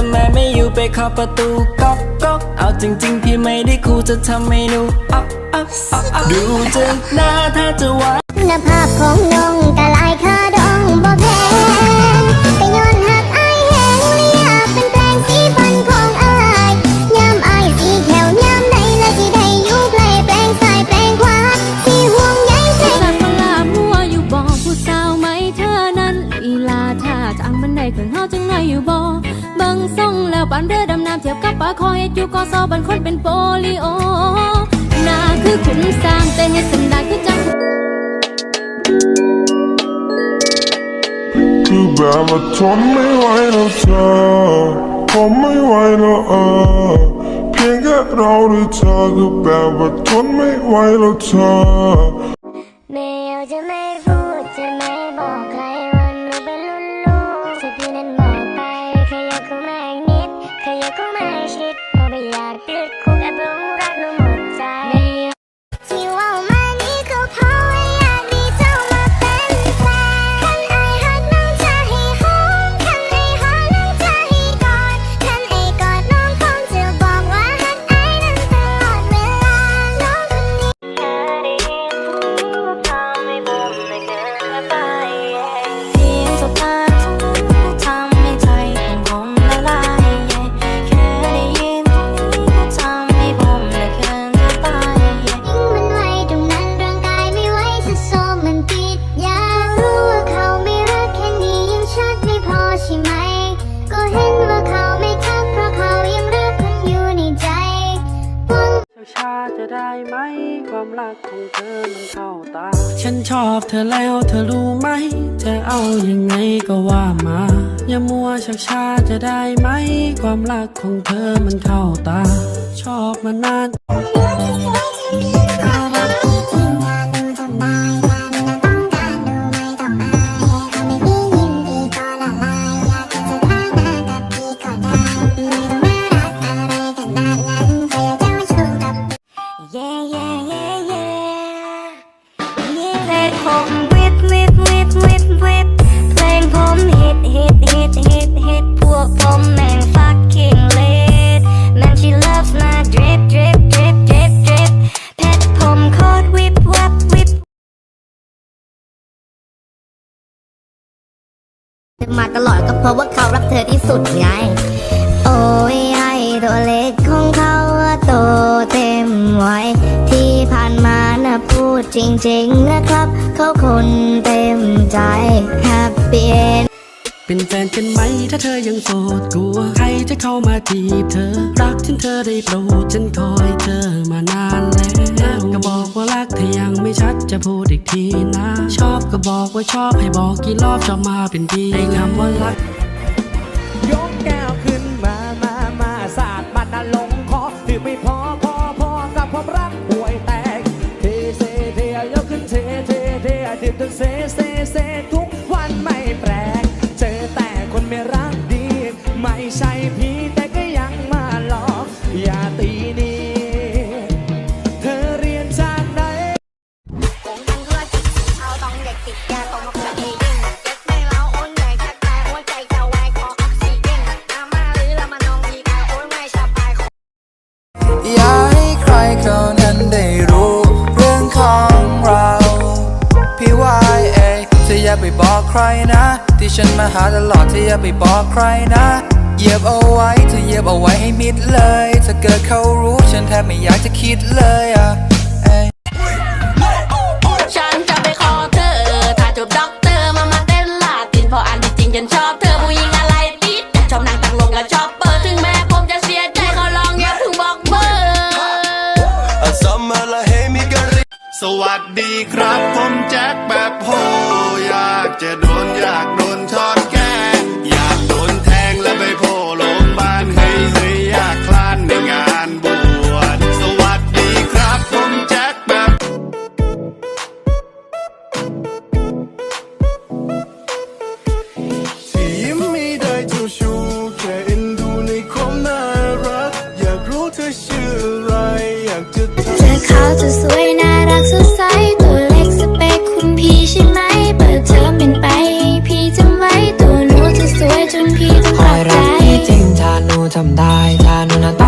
ทำไมไม่อยู่ไปเคาะประตูก๊อกก๊อกเอาจริงๆ พี่ไม่ได้คูจะทำเมนูอ๊อกอ๊อกอ๊อกอ๊อกดูจากหน้าถ้าจะหวานคุณภาพของน้อง แล้วปานเรือดำน้ำเทียบกับปลาคอยอยู่กอซอบันคนเป็นโปลิโอหน้าคือขุนสร้างแต่เฮ็ดสันดานคือจัง คือแบบว่าทนไม่ไหวแล้วเธอผมไม่ไหวแล้วเออเพียงแค่เราด้วยเธอคือแบบว่าทนไม่ไหวแล้วเธอไม่เอาจะไม่พู ดขยับ จะได้ไหม ความรักของเธอมันเข้าตา ฉันชอบเธอแล้วเธอรู้ไหม จะเอายังไงก็ว่ามา อย่ามัวชักช้าจะได้ไหม ความรักของเธอมันเข้าตา ชอบมานาน ผมวิบวิบวิบวิบวิบเพลงผมฮิตฮิตฮิตฮิตฮิตพวกผมแม่ง fucking lit แม่ง she loves my drip drip drip drip drip เพชรผมโคตรวิบวับวิบมาตลอดก็เพราะว่าเขารักเธอที่สุดไง โอ้ยไอตัวเล็กของเขาโตเต็มวัยที่ผ่านมา พูดจริงๆนะครับ เขาคนเต็มใจ Happy End เป็นแฟนกันไหมถ้าเธอยังโสดกลัว ใครจะเข้ามาจีบเธอ รักฉันเธอได้โปรดฉันคอยเธอมานานแล้วก็บอกว่ารักถ้ายังไม่ชัดจะพูดอีกทีนะ ชอบก็บอกว่าชอบให้บอกกี่รอบชอบมาเป็นปีให้คำว่ารักยกแก้วขึ้นมามามาสาดมันน่ะลงคอดื่มไม่พอพอพอกับความรักห่วยแตก ใช่พี่แต่ก็ยังมาหลอกอย่าตีนี้ เธอเรียนจากไหนคงทำธุรกิจเอาต้องเด็กติดยาต้องมาคุยเองเจ็บไม่เล้าโอนใหญ่ชักตายหัวใจจะวายขอออกซิเจนอามาหรือละมานองดีกาโอนไม่สบาย อยากให้ใครเขานั้นได้รู้เรื่องของเราพี่วายเองเธออย่าไปบอกใครนะ ที่ฉันมาหาตลอดเธออย่าไปบอกใครนะ เหยียบเอาไว้เธอเหยียบเอาไว้ให้มิดเลยถ้าเกิดเขารู้ฉันแทบไม่อยากจะคิดเลยอะเอ้ยฉันจะไปขอเธอ ถ้าจบด็อกเตอร์มามาเต้นลาตินเพราะอันที่จริงฉันชอบเธอผู้หญิงอะไรติดชอบนางตังลงและชอบเปิดถึงแม้ผมจะเสียใจขอร้องอย่าเพิ่งบอกเบอร์สวัสดีครับ ผมแจ็คแบบโฮอยากจะโดนอยากโดนช้อน เธอขาวจะสวยน่ารักสดใสตัวเล็กสเปคคุณพี่ใช่ไหม เปิดเธอเป็นไปพี่จำไว้ตัวหนูจะสวยจนพี่ต้องคปอรัยบใจรักพี่จริงใจทำได้ถ้าหนูน่ะต้องกาหนูไม่ต้องอา